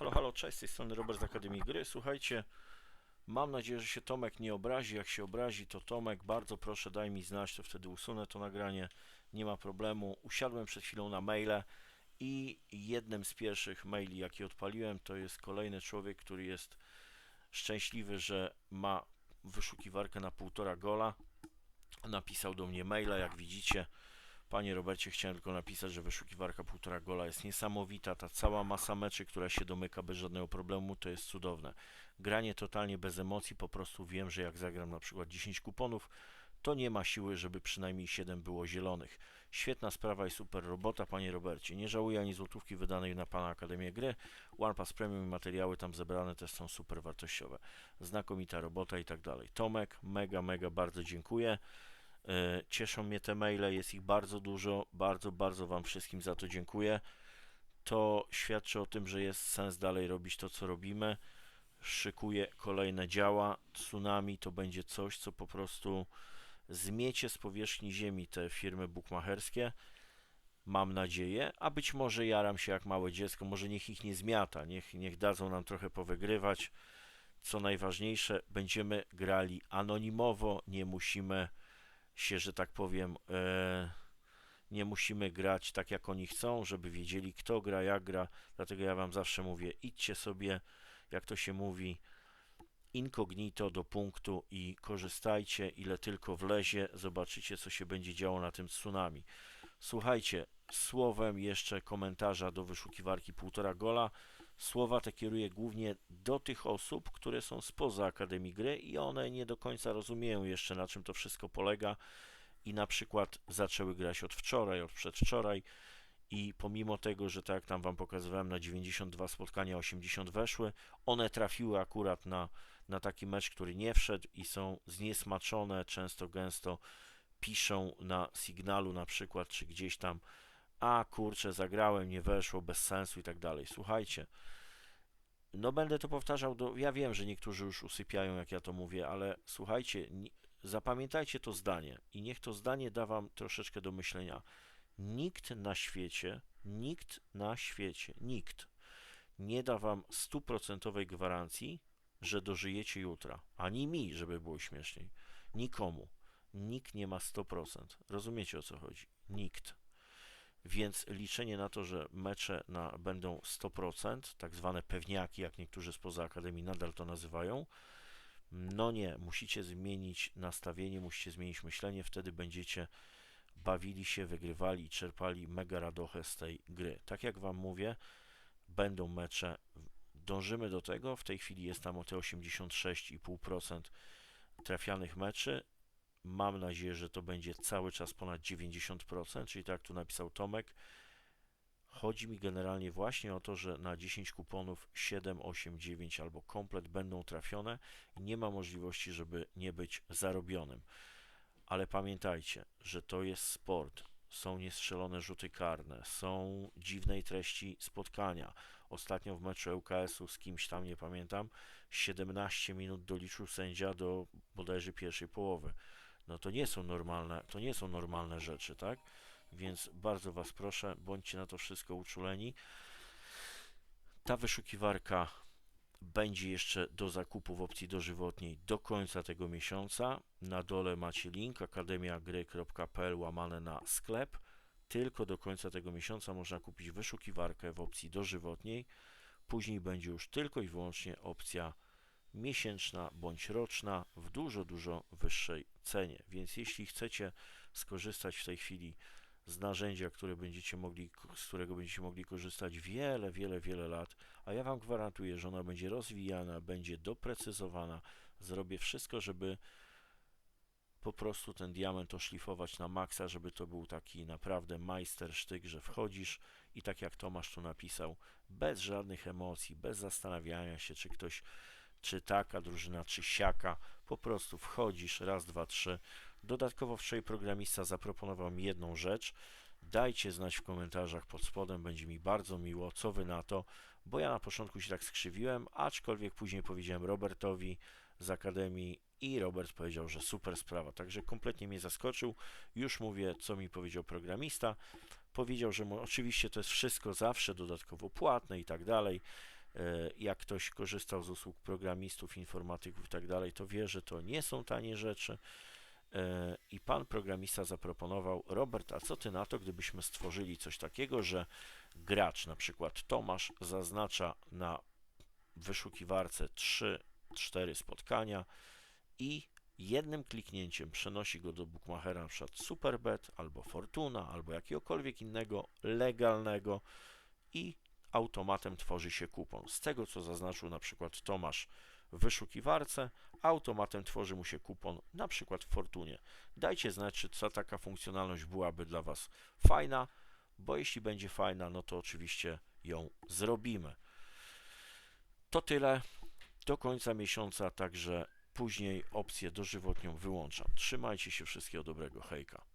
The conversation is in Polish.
Halo, halo, cześć, z tej strony Robert z Akademii Gry. Słuchajcie, mam nadzieję, że się Tomek nie obrazi. Jak się obrazi, to Tomek, bardzo proszę, daj mi znać, to wtedy usunę to nagranie. Nie ma problemu. Usiadłem przed chwilą na maile i jednym z pierwszych maili, jaki odpaliłem, to jest kolejny człowiek, który jest szczęśliwy, że ma wyszukiwarkę na półtora gola. Napisał do mnie maila, jak widzicie. Panie Robercie, chciałem tylko napisać, że wyszukiwarka półtora gola jest niesamowita. Ta cała masa meczy, która się domyka bez żadnego problemu, to jest cudowne. Granie totalnie bez emocji, po prostu wiem, że jak zagram na przykład 10 kuponów, to nie ma siły, żeby przynajmniej 7 było zielonych. Świetna sprawa i super robota, panie Robercie. Nie żałuję ani złotówki wydanej na pana Akademię Gry. OnePass Premium i materiały tam zebrane też są super wartościowe. Znakomita robota i tak dalej. Tomek, mega, mega bardzo dziękuję. E, Cieszą mnie te maile, jest ich bardzo dużo. Bardzo, bardzo Wam wszystkim za to dziękuję. To świadczy o tym, że jest sens dalej robić to, co robimy. Szykuję kolejne działa. Tsunami to będzie coś, co po prostu zmiecie z powierzchni ziemi te firmy bukmacherskie. Mam nadzieję, a być może jaram się jak małe dziecko, może niech ich nie zmiata, niech, niech dadzą nam trochę powygrywać. Co najważniejsze, będziemy grali anonimowo, nie musimy się, że tak powiem, e, nie musimy grać tak jak oni chcą, żeby wiedzieli kto gra, jak gra. Dlatego ja Wam zawsze mówię, idźcie sobie, jak to się mówi, incognito do punktu i korzystajcie ile tylko wlezie. Zobaczycie, co się będzie działo na tym tsunami. Słuchajcie, słowem jeszcze komentarza do wyszukiwarki półtora gola. Słowa te kieruję głównie do tych osób, które są spoza Akademii Gry i one nie do końca rozumieją jeszcze na czym to wszystko polega i na przykład zaczęły grać od wczoraj, od przedwczoraj i pomimo tego, że tak jak tam Wam pokazywałem na 92 spotkania 80 weszły, one trafiły akurat na, na taki mecz, który nie wszedł i są zniesmaczone, często gęsto piszą na sygnalu na przykład, czy gdzieś tam a kurczę, zagrałem, nie weszło, bez sensu i tak dalej. Słuchajcie, no będę to powtarzał, do, ja wiem, że niektórzy już usypiają, jak ja to mówię, ale słuchajcie, zapamiętajcie to zdanie i niech to zdanie da wam troszeczkę do myślenia. Nikt na świecie, nikt na świecie, nikt nie da wam stuprocentowej gwarancji, że dożyjecie jutra. Ani mi, żeby było śmieszniej. Nikomu. Nikt nie ma 100%. Rozumiecie o co chodzi? Nikt. Więc liczenie na to, że mecze na, będą 100%, tak zwane pewniaki, jak niektórzy spoza Akademii nadal to nazywają, no nie, musicie zmienić nastawienie, musicie zmienić myślenie, wtedy będziecie bawili się, wygrywali i czerpali mega radochę z tej gry. Tak jak Wam mówię, będą mecze, dążymy do tego, w tej chwili jest tam o te 86,5% trafianych meczy, Mam nadzieję, że to będzie cały czas ponad 90%, czyli tak tu napisał Tomek. Chodzi mi generalnie właśnie o to, że na 10 kuponów 7, 8, 9 albo komplet będą trafione i nie ma możliwości, żeby nie być zarobionym. Ale pamiętajcie, że to jest sport. Są niestrzelone rzuty karne, są dziwnej treści spotkania. Ostatnio w meczu ŁKS-u z kimś tam, nie pamiętam, 17 minut doliczył sędzia do bodajże pierwszej połowy no to nie są normalne, to nie są normalne rzeczy, tak? Więc bardzo Was proszę, bądźcie na to wszystko uczuleni. Ta wyszukiwarka będzie jeszcze do zakupu w opcji dożywotniej do końca tego miesiąca. Na dole macie link akademiagry.pl łamane na sklep. Tylko do końca tego miesiąca można kupić wyszukiwarkę w opcji dożywotniej. Później będzie już tylko i wyłącznie opcja miesięczna bądź roczna w dużo, dużo wyższej cenie. Więc jeśli chcecie skorzystać w tej chwili z narzędzia, które będziecie mogli, z którego będziecie mogli korzystać wiele, wiele, wiele lat, a ja Wam gwarantuję, że ona będzie rozwijana, będzie doprecyzowana, zrobię wszystko, żeby po prostu ten diament oszlifować na maksa, żeby to był taki naprawdę majstersztyk, że wchodzisz i tak jak Tomasz tu napisał, bez żadnych emocji, bez zastanawiania się, czy ktoś czy taka drużyna, czy siaka. Po prostu wchodzisz, raz, dwa, trzy. Dodatkowo wczoraj programista zaproponował mi jedną rzecz. Dajcie znać w komentarzach pod spodem, będzie mi bardzo miło, co wy na to, bo ja na początku się tak skrzywiłem, aczkolwiek później powiedziałem Robertowi z Akademii i Robert powiedział, że super sprawa, także kompletnie mnie zaskoczył. Już mówię, co mi powiedział programista. Powiedział, że mu, oczywiście to jest wszystko zawsze dodatkowo płatne i tak dalej Jak ktoś korzystał z usług programistów, informatyków i tak dalej, to wie, że to nie są tanie rzeczy. E, I pan programista zaproponował, Robert, a co ty na to, gdybyśmy stworzyli coś takiego, że gracz, na przykład Tomasz, zaznacza na wyszukiwarce 3-4 spotkania i jednym kliknięciem przenosi go do bookmachera, na przykład Superbet albo Fortuna, albo jakiegokolwiek innego legalnego i automatem tworzy się kupon. Z tego, co zaznaczył na przykład Tomasz w wyszukiwarce, automatem tworzy mu się kupon, na przykład w Fortunie. Dajcie znać, czy ta taka funkcjonalność byłaby dla Was fajna, bo jeśli będzie fajna, no to oczywiście ją zrobimy. To tyle do końca miesiąca, także później opcję dożywotnią wyłączam. Trzymajcie się, wszystkiego dobrego, hejka.